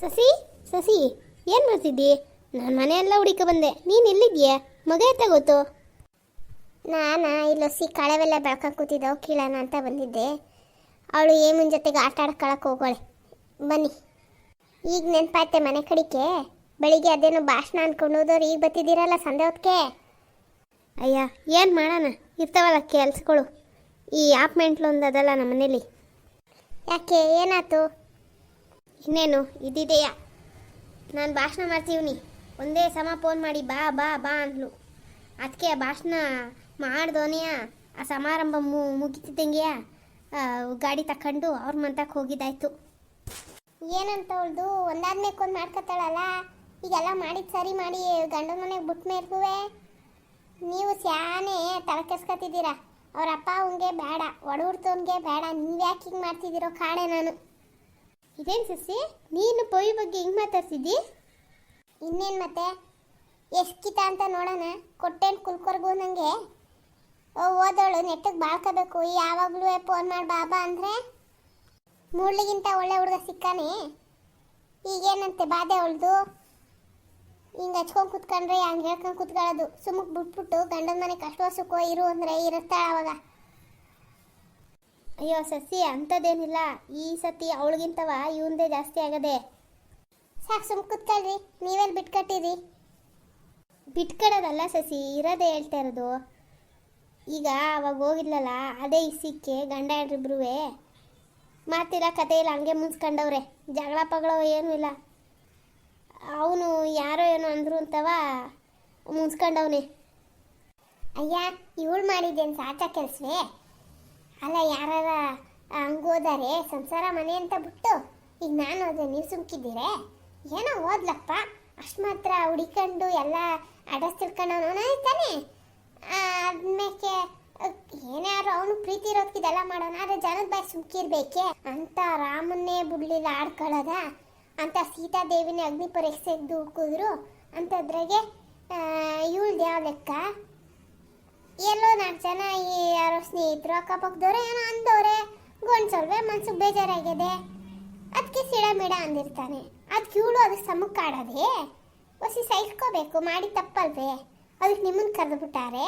ಸಸಿ ಸಸಿ ಏನು ಮಾಡ್ತಿದ್ದಿ? ನಾನು ಮನೆಯೆಲ್ಲ ಹುಡುಕ ಬಂದೆ. ನೀನು ಎಲ್ಲಿದ್ಯಾ ಮಗ ಎತ್ತ ಗೊತ್ತು? ನಾನು ಇಲ್ಲಿ ಹಸಿ ಕಳೆವೆಲ್ಲ ಬೆಳ್ಕೊಂಡು ಕೂತಿದ್ದವು ಕೀಳೋಣ ಅಂತ ಬಂದಿದ್ದೆ. ಅವಳು ಏಮನ್ ಜೊತೆಗೆ ಆಟ ಆಡ್ಕೊಳಕ್ಕೆ ಹೋಗೋಳೆ. ಬನ್ನಿ. ಈಗ ನೆನಪಾಯ್ತೆ ಮನೆ ಕಡಿಕೆ. ಬೆಳಿಗ್ಗೆ ಅದೇನೋ ಭಾಷಣ ಅನ್ಕೊಂಡು ಹೋದವ್ರು ಈಗ ಬತ್ತಿದ್ದೀರಲ್ಲ ಸಂಡೆ ಹೊತ್ತಿಗೆ ಅಯ್ಯ ಏನು ಮಾಡೋಣ? ಇರ್ತಾವಲ್ಲ ಕೆಲ್ಸಗಳು. ಈ ಆಪ್ಮೆಂಟ್ಲೊಂದು ಅದಲ್ಲ ನಮ್ಮ ಮನೇಲಿ ಯಾಕೆ ಏನಾಯ್ತು? ಇನ್ನೇನು? ಇದ್ದಿದೆಯಾ ನಾನು ಭಾಷಣ ಮಾಡ್ತೀವ್ನಿ. ಒಂದೇ ಸಮ ಫೋನ್ ಮಾಡಿ ಬಾ ಬಾ ಬಾ ಅಂದ್ಲು ಅದಕ್ಕೆ ಭಾಷಣ ಮಾಡ್ದೋನೆಯ, ಆ ಸಮಾರಂಭ ಮು, ಮುಗಿತಿದ್ದಂಗೆಯ ಗಾಡಿ ತಕೊಂಡು ಅವ್ರ ಮಂತಕ್ಕೆ ಹೋಗಿದ್ದಾಯ್ತು. ಏನಂತ ಅವಳ್ದು? ಒಂದಾದ್ಮೇಲೆ ಒಂದು ಮಾಡ್ಕೊತಾಳಲ್ಲ? ಈಗೆಲ್ಲ ಮಾಡಿದ್ದು ಸರಿ ಮಾಡಿ, ಗಂಡನ ಮನೆಗೆ ಬಿಟ್ಟ ಮೇಲ್ಗುವೆ? ನೀವು ಸ್ಯಾನೆ ತಲೆ ಕೆಸ್ಕೊತಿದ್ದೀರಾ. ಅವ್ರ ಅಪ್ಪ ಅವಂಗೆ ಬೇಡ ಒಡಹುಡ್ತವನಿಗೆ ಬೇಡ. ನೀವು ಯಾಕೆ ಹಿಂಗೆ ಮಾಡ್ತಿದ್ದೀರೋ ಕಾಣೆ ನಾನು. ಇದೇನು ಸಸಿ? ನೀನು ಪೊಯ್ ಬಗ್ಗೆ ಹಿಂಗೆ ಮಾತಾಡ್ತಿದ್ದಿ? ಇನ್ನೇನು ಮತ್ತೆ? ಎಷ್ಕಿತ ಅಂತ ನೋಡೋಣ. ಕೊಟ್ಟೇನು ಕುಲ್ಕೊರ್ಗು ನನಗೆ ಓದೋಳು ನೆಟ್ಟಿಗೆ ಬಾಳ್ಕೋಬೇಕು. ಯಾವಾಗಲೂ ಫೋನ್ ಮಾಡಿ ಬಾಬಾ ಅಂದರೆ. ಮೂಡ್ಲಿಗಿಂತ ಒಳ್ಳೆ ಹುಡುಗ ಸಿಕ್ಕಾನೆ. ಈಗೇನಂತೆ ಬಾಧೆ ಅವಳ್ದು? ಹಿಂಗೆ ಹಚ್ಕೊಂಡು ಕುತ್ಕೊಂಡ್ರೆ ಹಂಗೆ ಹೇಳ್ಕೊಂಡು ಕುತ್ಕೊಳ್ಳೋದು. ಸುಮ್ಮಕ್ಕೆ ಬಿಟ್ಬಿಟ್ಟು ಗಂಡನ ಮನೆ ಕಷ್ಟ ಸುಖ ಇರು ಅಂದರೆ, ಇರುತ್ತಾಳ ಅವಾಗ. ಅಯ್ಯೋ ಸಸಿ, ಅಂಥದ್ದೇನಿಲ್ಲ. ಈ ಸತಿ ಅವಳಿಗಿಂತವ ಇವಂದೇ ಜಾಸ್ತಿ ಆಗದೆ. ಸಾಕು ಸುಮ್ ಕುತ್ಕೊಳ್ರಿ. ನೀವೆಲ್ಲಿ ಬಿಟ್ಕಟ್ಟಿರಿ? ಬಿಟ್ಕೊಡೋದಲ್ಲ ಸಸಿ, ಇರೋದೇ ಹೇಳ್ತಾ ಇರೋದು. ಈಗ ಅವಾಗ ಹೋಗಿದ್ಲಲ್ಲ, ಅದೇ ಇಸಿಕ್ಕೆ ಗಂಡ ಹೆಂಡ್ರಿಬ್ರೂ ಮಾತಿಲ್ಲ, ಕತೆ ಇಲ್ಲ, ಹಂಗೆ ಮುನ್ಸ್ಕೊಂಡವ್ರೆ. ಜಗಳ ಪಗಳ ಏನೂ ಇಲ್ಲ. ಅವನು ಯಾರೋ ಏನೋ ಅಂದ್ರು ಅಂತವ ಮುನ್ಸ್ಕೊಂಡವನೆ. ಅಯ್ಯ, ಇವಳು ಮಾಡಿದ್ದೇನು ಸಾಚ ಕೆಲಸವೇ? ಅಲ್ಲ, ಯಾರಾರ ಹಂಗೋದಾರೆ ಸಂಸಾರ ಮನೆ ಅಂತ ಬಿಟ್ಟು, ಈಗ ನಾನು ಅದೇ ನೀವು ಸುಮ್ಕಿದ್ದೀರೆ? ಏನೋ ಓದ್ಲಪ್ಪ ಅಷ್ಟು ಮಾತ್ರ ಹುಡಿಕೊಂಡು ಎಲ್ಲ ಅಡ್ರೆಸ್ ತಿಳ್ಕೊಂಡವನ. ತಾನೆ ಆದ್ಮೇಲೆ ಏನಾರು ಅವನು ಪ್ರೀತಿ ಇರೋದಕ್ಕಿದೆಲ್ಲ ಮಾಡೋಣ, ಆದರೆ ಜನದ ಬಾಯಿ ಸುಮ್ಕಿರ್ಬೇಕೆ? ಅಂತ ರಾಮನ್ನೇ ಬಿಡ್ಲಿಲ್ಲ ಆಡ್ಕೊಳ್ಳೋದ? ಅಂತ ಸೀತಾದೇವಿನೇ ಅಗ್ನಿ ಪರೀಕ್ಷೆಗೆ ದೂಕಿದ್ರು ಅಂತದ್ರಾಗೆ ಇವಳ್ದು ಯಾವ ಲೆಕ್ಕ? ಎಲ್ಲೋ ನಾಲ್ಕು ಜನ ಈ ಯಾರೋ ಸ್ನೇಹಿತರು ಅಕ್ಕಪಕ್ಕದವ್ರೆ ಏನೋ ಅಂದವ್ರೆ ಗೊಂಡ್ಸಲ್ವೆ ಮನ್ಸಿಗೆ ಬೇಜಾರಾಗಿದೆ ಅದಕ್ಕೆ ಸಿಡ ಮಿಡ ಅಂದಿರ್ತಾನೆ. ಅದಕ್ಕೆ ಇವಳು ಅದಕ್ಕೆ ಸಮಕ್ಕೆ ಕಾಡೋದೇ ಹೊಸಿ ಸಹಿಸ್ಕೋಬೇಕು ಮಾಡಿ ತಪ್ಪಲ್ವೇ? ಅದಕ್ಕೆ ನಿಮ್ಮನ್ನು ಕರೆದುಬಿಟ್ಟಾರೆ?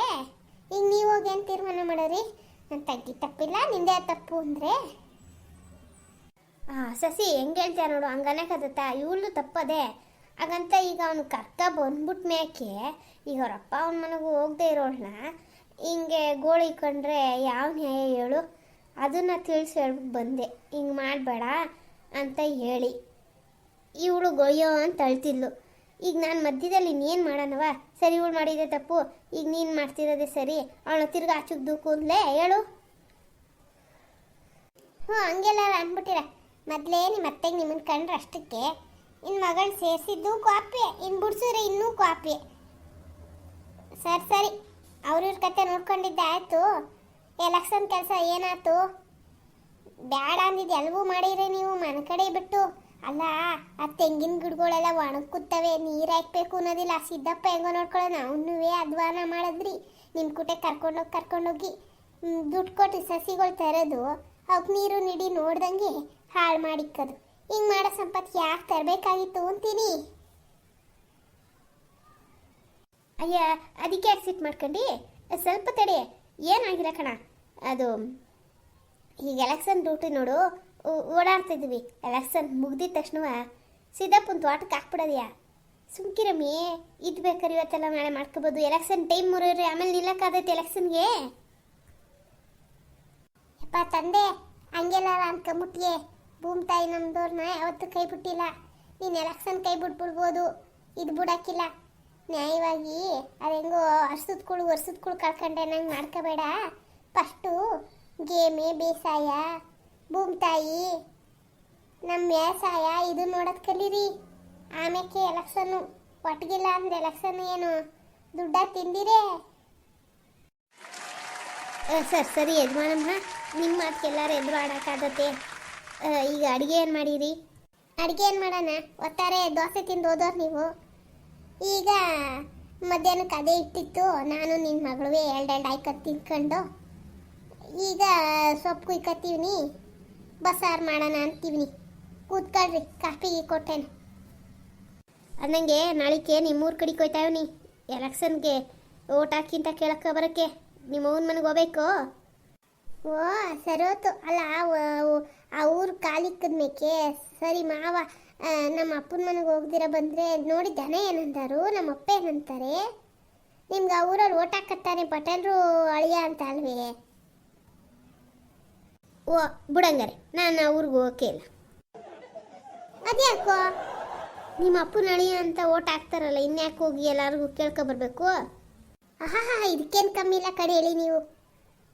ಈಗ ನೀವು ಹೋಗಿ ಏನು ತೀರ್ಮಾನ ಮಾಡೋರಿ? ನನ್ನ ತಗ್ಗಿ ತಪ್ಪಿಲ್ಲ, ನಿಂದೇ ತಪ್ಪು ಅಂದರೆ? ಹಾಂ ಸಸಿ, ಹೆಂಗೆ ಹೇಳ್ತೀಯ ನೋಡು ಹಂಗನಕತ್ತ ಇವಳು ತಪ್ಪದೆ. ಹಾಗಂತ ಈಗ ಅವನು ಕರ್ಕ ಬಂದ್ಬಿಟ್ ಮೇಕೆ ಈಗ ಅವರಪ್ಪ ಅವನ ಮನೆಗೂ ಹೋಗದೆ ಇರೋಳ್ನ ಹಿಂಗೆ ಗೋಳಿ ಕಂಡ್ರೆ ಯಾವ ನ್ಯಾಯ ಹೇಳು? ಅದನ್ನು ತಿಳಿಸಿ ಹೇಳ್ಬಿಟ್ಟು ಬಂದೆ. ಹಿಂಗೆ ಮಾಡಬೇಡ ಅಂತ ಹೇಳಿ. ಇವಳು ಗೊಯ್ಯೋ ಅಂತ ಅಳ್ತಿದ್ಲು. ಈಗ ನಾನು ಮಧ್ಯದಲ್ಲಿ ಇನ್ನೇನು ಮಾಡೋಣವ ಸರಿ, ಇವಳು ಮಾಡಿದೆ ತಪ್ಪು. ಈಗ ನೀನು ಮಾಡ್ತಿರೋದೆ ಸರಿ. ಅವಳು ತಿರ್ಗಿ ಹಚ್ಚಿದ್ದು ದೂಕು ಹೇಳು. ಹ್ಞೂ ಹಂಗೆಲ್ಲ ಅಂದ್ಬಿಟ್ಟಿರ. ಮೊದಲೇ ನಿಮ್ಮ ಅತ್ತೆಗೆ ನಿಮ್ಮನ್ನು ಕಂಡ್ರೆ ಅಷ್ಟಕ್ಕೆ. ಇನ್ನು ಮಗಳು ಸೇರಿಸಿದ್ದು ಕಾಪಿ ಇನ್ನು ಬಿಡ್ಸಿದ್ರೆ ಇನ್ನೂ ಕಾಪಿ ಸರಿ ಸರಿ. ಅವ್ರಿವ್ರ ಕತೆ ನೋಡ್ಕೊಂಡಿದ್ದೆ, ಆಯಿತು. ಎಲೆಕ್ಷನ್ ಕೆಲಸ ಏನಾಯ್ತು? ಬೇಡ ಅಂದಿದ್ದು ಎಲ್ಲವೂ ಮಾಡಿರಿ ನೀವು, ಮನೆ ಕಡೆ ಬಿಟ್ಟು. ಅಲ್ಲ, ಆ ತೆಂಗಿನ ಗಿಡಗಳೆಲ್ಲ ಒಣಗುತ್ತವೆ ನೀರು ಹಾಕ್ಬೇಕು ಅನ್ನೋದಿಲ್ಲ. ಸಿದ್ದಪ್ಪ ಹೆಂಗೋ ನೋಡ್ಕೊಳ್ಳೋಣ ಅವನ್ನೂ ಅಧ್ವಾನ ಮಾಡಿದ್ರಿ. ನಿಮ್ಮ ಕುಟೆ ಕರ್ಕೊಂಡೋಗಿ ಕರ್ಕೊಂಡೋಗಿ ದುಡ್ಡು ಕೊಟ್ಟು ಸಸಿಗಳು ತರೋದು. ಅವಕ್ಕೆ ನೀರು ನೀಡಿ ನೋಡ್ದಂಗೆ ಹಾಳು ಮಾಡಿಕ್ಕದು. ಹಿಂಗೆ ಮಾಡೋ ಸಂಪತ್ತು ಯಾಕೆ ತರಬೇಕಾಗಿತ್ತು ಅಂತೀನಿ. ಅಯ್ಯ, ಅದಕ್ಕೆ ಆಕ್ಸೆಪ್ಟ್ ಸಿಟ್ ಮಾಡ್ಕೊಂಡು? ಸ್ವಲ್ಪ ತಡೆ. ಏನಾಗಿಲ್ಲ ಕಣ. ಅದು, ಈಗ ಎಲೆಕ್ಷನ್ ಡ್ಯೂಟಿ ನೋಡು. ಓಡಾಡ್ತಿದ್ವಿ ಎಲೆಕ್ಷನ್ ಮುಗ್ದಿದ ತಕ್ಷಣ ಸಿದ್ದಪ್ಪನ ತೋಟಕ್ಕೆ ಹಾಕ್ಬಿಡೋದ್ಯಾ? ಸುಮ್ಕಿರಮ್ಮಿ ಇದು ಬೇಕಾದ್ರೆ ಇವತ್ತೆಲ್ಲ ನಾಳೆ ಮಾಡ್ಕೋಬೋದು. ಎಲೆಕ್ಷನ್ ಟೈಮ್ ಮುರಿಯೋರಿ ಆಮೇಲೆ ನಿಲ್ಲಕ್ಕಾಗೈತೆ ಎಲೆಕ್ಷನ್ಗೆ ಯಪ್ಪ, ತಂದೆ, ಹಂಗೆಲ್ಲ ಅನ್ಕೊಂಬಿಟ್ಟಿಯೇ ಭೂಮಿ ತಾಯಿ ನಮ್ದವ್ರನ್ನ ಯಾವತ್ತೂ ಕೈ ಬಿಟ್ಟಿಲ್ಲ ನೀನು ಎಲೆಕ್ಷನ್ ಕೈ ಬಿಟ್ಬಿಡ್ಬೋದು. ಇದು ಬಿಡಕ್ಕಿಲ್ಲ. ನ್ಯಾಯವಾಗಿ ಅದೆಂಗೋ ಹೆಂಗೋ ಕುಳು ವರ್ಷದ ಕುಳು ಕಳ್ಕೊಂಡೆ ನಂಗೆ ಮಾಡ್ಕೋಬೇಡ. ಫಸ್ಟು ಗೇಮೆ ಬೇಸಾಯ ಭೂಮ್ತಾಯಿ ನಮ್ಮ ವ್ಯವಸಾಯ ಇದು ನೋಡೋದು ಕಲೀರಿ. ಆಮೇಲೆ ಎಲೆಕ್ಷನ್ನು? ಒಟ್ಟಿಗಿಲ್ಲ ಅಂದ್ರೆ ಎಲೆಕ್ಷನ್ ಏನು? ದುಡ್ಡ ತಿಂದಿರೇ? ಸರ್ ಸರಿ ಯಜಮಾನಮ್ಮ. ನಿಮ್ಮ ಮಾತಿಗೆಲ್ಲರೂ ಎದುರು ಆಡೋಕ್ಕಾಗತ್ತೆ. ಈಗ ಅಡುಗೆ ಏನು ಮಾಡೀರಿ? ಅಡುಗೆ ಏನು ಮಾಡೋಣ? ಒತ್ತಾರೆ ದೋಸೆ ತಿಂದು ಹೋದವ್ರು ನೀವು. ಈಗ ಮಧ್ಯಾಹ್ನಕ್ಕೆ ಅದೇ ಇಟ್ಟಿತ್ತು. ನಾನು ನಿನ್ನ ಮಗಳು ಎರಡು ಆಯ್ಕೆ ತಿನ್ಕೊಂಡು ಈಗ ಸೊಪ್ಪು ಕುಯ್ಕತ್ತೀವ್ನಿ ಬಸ್ಸಾರು ಮಾಡೋಣ ಅಂತೀವಿ ಕೂತ್ಕೊಳ್ರಿ ಕಾಫಿ ಕೊಟ್ಟೇನೆ. ಅನ್ನಂಗೆ ನಾಳಿಕೆ ನಿಮ್ಮೂರು ಕಡೆಗೆ ಹೋಯ್ತಾವನಿ ಎಲೆಕ್ಷನ್ಗೆ ಓಟ್ ಹಾಕಿಂತ ಕೇಳಕ್ಕೆ ಬರೋಕ್ಕೆ. ನಿಮ್ಮ ಅವ್ನ ಮನೆಗೆ ಹೋಗ್ಬೇಕು. ಓ, ಸರಿ ಹೋತು ಅಲ್ಲ ಆ ಊರು ಕಾಲಿಕ್ಕದ್ಮೇಕೆ ಸರಿ ಮಾವ ನಮ್ಮ ಅಪ್ಪನ ಮನೆಗೆ ಹೋಗ್ದಿರ ಬಂದರೆ ನೋಡಿ ದನ ಏನಂತಾರು ನಮ್ಮ ಅಪ್ಪ ಏನಂತಾರೆ? ನಿಮ್ಗೆ ಆ ಊರಲ್ಲಿ ಓಟ್ ಹಾಕತ್ತಾನೆ ಪಟೇಲ್ರು ಅಳಿಯ ಅಂತ ಅಲ್ವೇ? ಓ, ಬಿಡಂಗಾರೆ, ನಾನು ಊರಿಗೆ ಹೋಗಕ್ಕೆ ಇಲ್ಲ. ಅದ್ಯಾಕೋ? ನಿಮ್ಮ ಅಪ್ಪನ ಅಳಿಯ ಅಂತ ಓಟ್ ಹಾಕ್ತಾರಲ್ಲ, ಇನ್ಯಾಕೆ ಹೋಗಿ ಎಲ್ಲರಿಗೂ ಕೇಳ್ಕೊ ಬರಬೇಕು? ಆಹಾ ಇದಕ್ಕೇನು ಕಮ್ಮಿ ಇಲ್ಲ ಕಡೆ ಹೇಳಿ ನೀವು.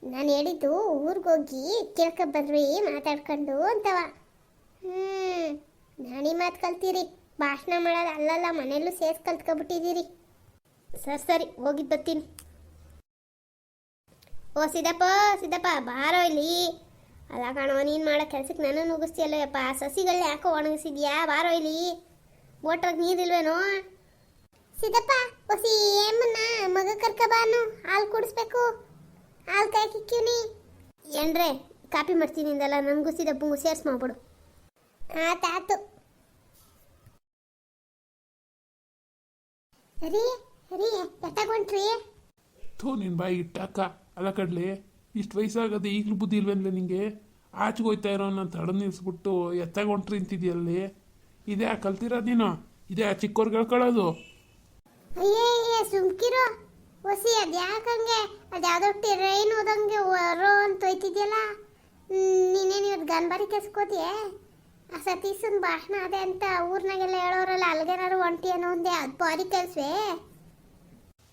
ನಾನು ಹೇಳಿದ್ದು ಊರಿಗೆ ಹೋಗಿ ಕೇಳ್ಕೊಂಬರ್ರಿ ಮಾತಾಡ್ಕೊಂಡು ಅಂತವ. ಹ್ಞೂ ನಾನಿ ಮಾತು ಕಲ್ತೀರಿ. ಭಾಷಣ ಮಾಡೋದು ಅಲ್ಲಲ್ಲ, ಮನೆಯಲ್ಲೂ ಸೇರ್ಸಿ ಕಲ್ತ್ಕೊಬಿಟ್ಟಿದ್ದೀರಿ ಸರಿ ಸರಿ, ಹೋಗಿ ಬರ್ತೀನಿ. ಓ, ಸಿದ್ದಪ್ಪ ಸಿದ್ದಪ್ಪ, ಬಾರೋ ಇಲ್ಲಿ. ಅಲ್ಲ ಕಾಣೋ, ನೀನು ಮಾಡೋ ಕೆಲ್ಸಕ್ಕೆ ನನ್ನ ನುಗ್ಗಿಸ್ತೀಯಲ್ಲಪ್ಪ ಸಸಿಗಳನ್ನ ಯಾಕೋ ಒಣಗಿಸಿದ್ಯಾ? ಬಾರೋ ಇಲ್ಲಿ. ಮೋಟ್ರಾಗ ನೀರಿಲ್ವೇನೋ? ಸಿದ್ದಪ್ಪ ಹೊಸಿ ಏಮನ್ನ ಮಗ ಕರ್ಕಬಾನು ಹಾಲು ಕುಡಿಸ್ಬೇಕು. ಹಾಲು ಕಾಯಿ ಕಿಕ್ಕಿವ್ನಿ ಏನ್ರೆ ಕಾಪಿ ಮಾಡ್ತೀನಿ ಇಂದಲ್ಲ ನನಗೂ ಸಿದ್ದಪ್ಪಂಗೂ ಸೇರ್ಸ್ ಮಾಡ್ಬಿಡು. ಆತಾತು ರೀ ರೀ ಎತ್ತಾಗೊಂಟ್ರಿ ಥೂ ನಿನ್ನ ಬಾಯಿ ಇಟ್ಟಾಕ ಅಲ್ಲ ಕಡ್ಲಿ ಇಷ್ಟು ವಯಸ್ಸಾಗದೆ ಈಗಲೂ ಬುದ್ಧಿ ಇಲ್ವೇನ್ಲೆ ನಿಂಗೆ? ಆಚೆಗೆ ಹೋಯ್ತಾ ಇರೋ ನನ್ನ ತಡ ನಿಲ್ಸ್ಬಿಟ್ಟು ಎತ್ತಾಗ ಹೊಂಟ್ರಿ ಅಂತಿದ್ಯಲ್ಲಿ ಇದೇ ಕಲ್ತಿರೋದು ನೀನು? ಇದೇ ಚಿಕ್ಕವ್ರಿಗೆ ಹೇಳ್ಕೊಳ್ಳೋದು? ಅಯ್ಯಯ್ಯ ಸುಮ್ಕಿರು. ಹೊಸಿ ಅದು ಯಾಕಂಗೆ? ಅದು ಯಾವುದೋ ಟ್ರೈನ್ ಹೋದಂಗೆ ಹೊರೋ ಅಂತ ಹೋಯ್ತಿದ್ಯಲ್ಲ? ನೀನೇನು ಇವತ್ತು ಗನ್ಬಾರಿ ಕೆಸ್ಕೋತಿಯೇ? ಆ ಸತೀಶನ ಭಾಷಣ ಅದೇ ಅಂತ ಊರ್ನಾಗೆಲ್ಲ ಹೇಳೋರಲ್ಲ ಅಲ್ಗೇನಾರು ಒಂಟಿ ಅನ್ನೋ ಒಂದೇ ಅದು ಬಾರಿ ಕೆಲ್ಸವೇ?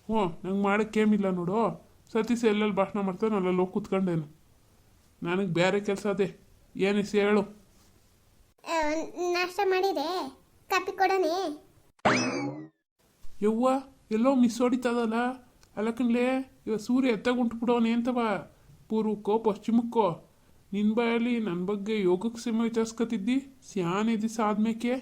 ಹ್ಞೂ ನಂಗೆ ಮಾಡೋಕ್ಕೇಮಿಲ್ಲ ನೋಡು. ಸತೀಶ್ ಎಲ್ಲೆಲ್ಲಿ ಭಾಷಣ ಮಾಡ್ತಾನೆ ಅಲ್ಲೆಲ್ಲ ಹೋಗಿ ಕೂತ್ಕೊಂಡೇನು. ನನಗೆ ಬೇರೆ ಕೆಲಸ ಅದೇ. ಏನಿಸ್ ಹೇಳು. ನಾಷ್ಟ ಮಾಡಿದೆ. ಕಾಪಿ ಕೊಡನೇ ಯವ್ವ ಎಲ್ಲೋ ಮಿಸ್ ಹೊಡಿತದಲ್ಲ? ಅಲ್ಲಕನ್ಲೇ ಇವ ಸೂರ್ಯ ಎತ್ತಾಗ ಉಂಟುಬಿಡೋನೆ ಅಂತವ ಪೂರ್ವಕ್ಕೋ, ಪಶ್ಚಿಮಕ್ಕೋ? ನಿನ್ನ ಬಾಯಲ್ಲಿ ನನ್ನ ಬಗ್ಗೆ ಯೋಗಕ್ಕೆ ಸಿಮ ವಿಚಾರಿಸ್ಕೊತಿದ್ದಿ ಸ್ಯಾನ್ ದಿವಸ ಆದ್ಮೇಕೆ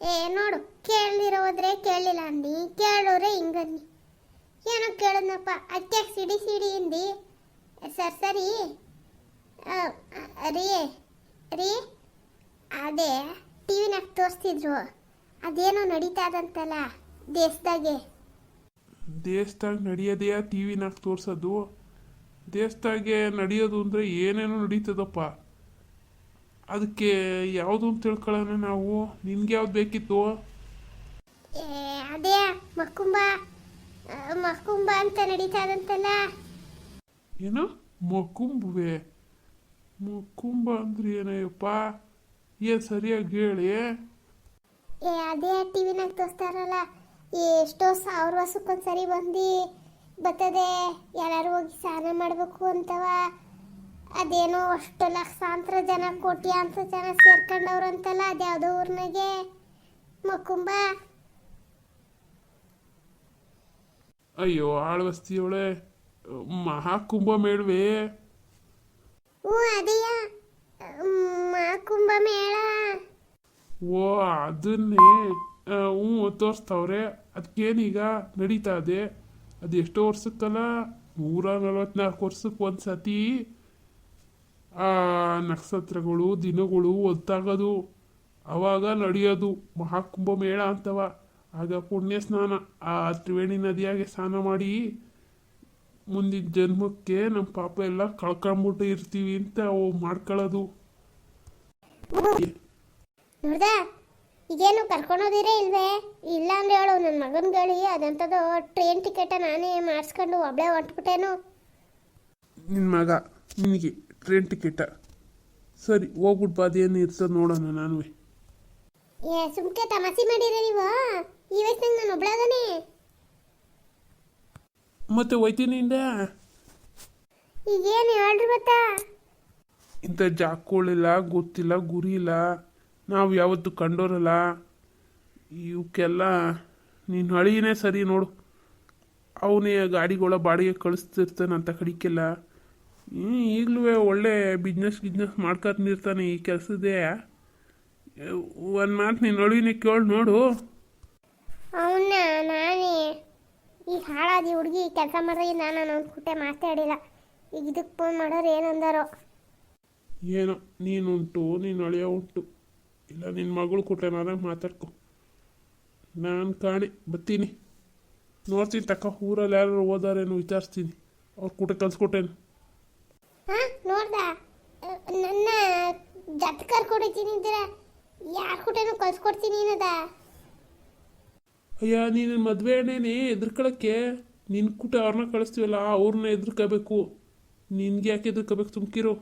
ಏ, ನೋಡು ಕೇಳಿರೋದ್ರೆ ಹೋದ್ರೆ ಕೇಳಲಿಲ್ಲ ಅಂದಿ. ಕೇಳೋರೆ ಹಿಂಗನ್ನಿ. ಏನೋ ಕೇಳಿದ್ನಪ್ಪ ಅತ್ಯಾಗ ಸಿಡಿ ಸಿಡಿ ಇಂದಿ. ಸರ್, ಸರಿ. ರೀ ರೀ. ಅದೇ ಟಿ ವಿನಾಗ ತೋರಿಸ್ತಿದ್ರು. ಅದೇನೋ ನಡೀತಾ ಅದಂತಲ್ಲ ದೇಶದಾಗೆ. ದೇಶದಾಗ ನಡೆಯೋದೇ ಟಿ ವಿನಾಗ ತೋರಿಸೋದು? ದೇಶದಾಗೆ ನಡೆಯೋದು ಅಂದರೆ ಏನೇನೋ ನಡೀತದಪ್ಪ. ಅದಕ್ಕೆ ಯಾವುದು ಅಂತ ತಿಳ್ಕೊಳ್ಳೋಣ ನಾವು. ನಿನ್ಗೆ ಯಾವ್ದು ಬೇಕಿತ್ತು? ಅದೇ ಮಕ್ಕುಂಬ. ಮಕ್ಕುಂಬ ಅಂತ ನಡೀತಾ ಇದಂತಲ್ಲ ಏನು? ಮಕ್ಕುಂಬುವೆ? ಮಕ್ಕುಂಬ ಅಂದ್ರೆ ಏನಯ್ಯಪ್ಪ? ಏನು ಸರಿಯಾಗಿ ಹೇಳಿ? ಏ ಅದೇ ಟಿ ವಿನಾಗ ತೋರಿಸ್ತಾರಲ್ಲ ಎಷ್ಟೋ ಸಾವಿರ ವರ್ಷಕ್ಕೊಂದ್ಸರಿ ಬಂದು ಬರ್ತದೆ. ಎಲ್ಲರೂ ಹೋಗಿ ಸ್ನಾನ ಮಾಡಬೇಕು ಅಂತವ. ಅದೇನೋ ಅಷ್ಟು ಲಕ್ಷಾಂತರ ಜನ ಕೋಟ್ಯಾಂತರ ಜನ ಸೇರ್ಕೊಂಡವ್ರಂತಲ್ಲ ಅದ್ಯಾವುದೋ ಊರ್ನಾಗೆ. ಮಕ್ಕುಂಬ. ಅಯ್ಯೋ ಆಳ್ವಸ್ತಿಯವಳೆ ಮಹಾಕುಂಭ ಮೇಳ್ವೆ. ಓ ಅದೇಯ. ಮಹಾಕುಂಭ ಮೇಳ. ಓ, ಅದನ್ನೇ ಹ್ಞೂ ತೋರಿಸ್ತವ್ರೆ. ಅದಕ್ಕೇನೀಗ ನಡೀತಾ ಇದೆ? ಅದು ಎಷ್ಟೋ ವರ್ಷಕ್ಕಲ್ಲ? ನೂರ ನಲವತ್ನಾಲ್ಕು ವರ್ಷಕ್ಕೆ ಒಂದು ಸತಿ ಆ, ನಕ್ಷತ್ರಗಳು, ದಿನಗಳು ಒತ್ತಾಗೋದು ಆವಾಗ ನಡೆಯೋದು. ಮಹಾಕುಂಭ ಮೇಳ ಅಂತವ. ಆಗ ಪುಣ್ಯ ಸ್ನಾನ ಆ ತ್ರಿವೇಣಿ ನದಿಯಾಗೆ ಸ್ನಾನ ಮಾಡಿ ಮುಂದಿನ ಜನ್ಮಕ್ಕೆ ನಮ್ಮ ಪಾಪ ಎಲ್ಲ ಕಳ್ಕೊಂಬಿಟ್ಟು ಇರ್ತೀವಿ ಅಂತ ಅವು ಮಾಡ್ಕೊಳ್ಳೋದು ನೋಡ್ದ ಈಗೇನು ಕರ್ಕೊಂಡೋದಿರೇ ಇಲ್ವೇ? ಇಲ್ಲ ಅಂದ್ರೆ ಹೇಳು ನನ್ನ ಮಗನ ಹೇಳಿ ಅದಂಥದ್ದು ಟ್ರೈನ್ ಟಿಕೆಟ ನಾನೇ ಮಾಡಿಸ್ಕೊಂಡು ಒಬ್ಳೆ ಹೊಂಟ್ಬಿಟ್ಟೇನು? ನಿನ್ನ ಮಗ ನಿನಗೆ ಟ್ರೈನ್ ಟಿಕೆಟ ಸರಿ ಹೋಗ್ಬಿಟ್ಟು ಅದೇನು ಇರ್ತದೆ ನೋಡೋಣ ನಾನು ಏ ಸುಮ್ಕೆ ತಮಾಸಿ ಮಾಡಿರ ನೀವು? ಈ ವಯಸ್ಸಿನಾಗ ನಾನು ಒಬ್ಳಾಗನೆ ಮತ್ತೆ ಹೋಯ್ತೀನಿ ಇಂದ ಈಗೇನು ಹೇಳ್ರಿ ಗೊತ್ತಾ ಇಂಥ ಜಾಕ್ಗಳಿಲ್ಲ ಗೊತ್ತಿಲ್ಲ ಗುರಿ ಇಲ್ಲ. ನಾವು ಯಾವತ್ತು ಕಂಡೋರಲ್ಲ ಇವಕ್ಕೆಲ್ಲ ನೀನು ಹಳಿನೇ ಸರಿ ನೋಡು. ಅವನೇ ಗಾಡಿಗಳ ಬಾಡಿಗೆ ಕಳಿಸ್ತಿರ್ತಾನೆ ಅಂತ ಕಡಿಕೆಲ್ಲ. ಈಗಲೂ ಒಳ್ಳೆ ಬಿಸ್ನೆಸ್ ಗಿಸ್ನೆಸ್ ಮಾಡ್ಕೊತಿರ್ತಾನೆ ಈ ಕೆಲಸದೇ ಒಂದು ಮಾತು ನೀನು ಹಳಿನೇ ಕೇಳಿ ನೋಡು. ಅವನ್ನ ನಾನೇ. ಈ ಹಾಳಾದಿ ಹುಡುಗಿ ಕೆಲಸ ಮಾಡ್ರಿ ನಾನು ನನ್ನ ಕುಟ್ಟೆ ಮಾತಾಡಿಲ್ಲ ಈಗ ಇದಕ್ಕೆ ಫೋನ್ ಮಾಡೋರು ಏನಂದಾರೋ. ಏನೋ ನೀನುಂಟು ನೀನು ಅಳಿಯ ಉಂಟು. ಇಲ್ಲ ನಿನ್ನ ಮಗಳು ಕೊಟ್ಟೆ ನಾನೇ ಮಾತಾಡ್ಕೊ. ನಾನು ಕಾಣೆ ಬತ್ತೀನಿ ನೋಡ್ತೀನಿ ತಕ್ಕ ಊರಲ್ಲಿ ಯಾರು ಓದಾರೇನು ವಿಚಾರಿಸ್ತೀನಿ. ಅವ್ರು ಕೂಟ ಕಲ್ಸ್ಕೊಟ್ಟೇನು ನೋಡ್ದ? ನನ್ನ ಇದ್ದೀರ ಯಾರ ಕೂಟೇನು ಏನದ ಅಯ್ಯ ನೀನು ಮದುವೆ ಎಣ್ಣೆನೇ ಎದುರ್ಕೊಳಕ್ಕೆ ನಿನ್ನ ಕೂಟ ಅವ್ರನ್ನ ಕಳಿಸ್ತೀವಲ್ಲ ಅವ್ರನ್ನ ಎದುರ್ಕೋಬೇಕು ನಿನ್ಗೆ ಯಾಕೆ ಎದುರ್ಕೋಬೇಕು ಸುಮ್ಕಿರು.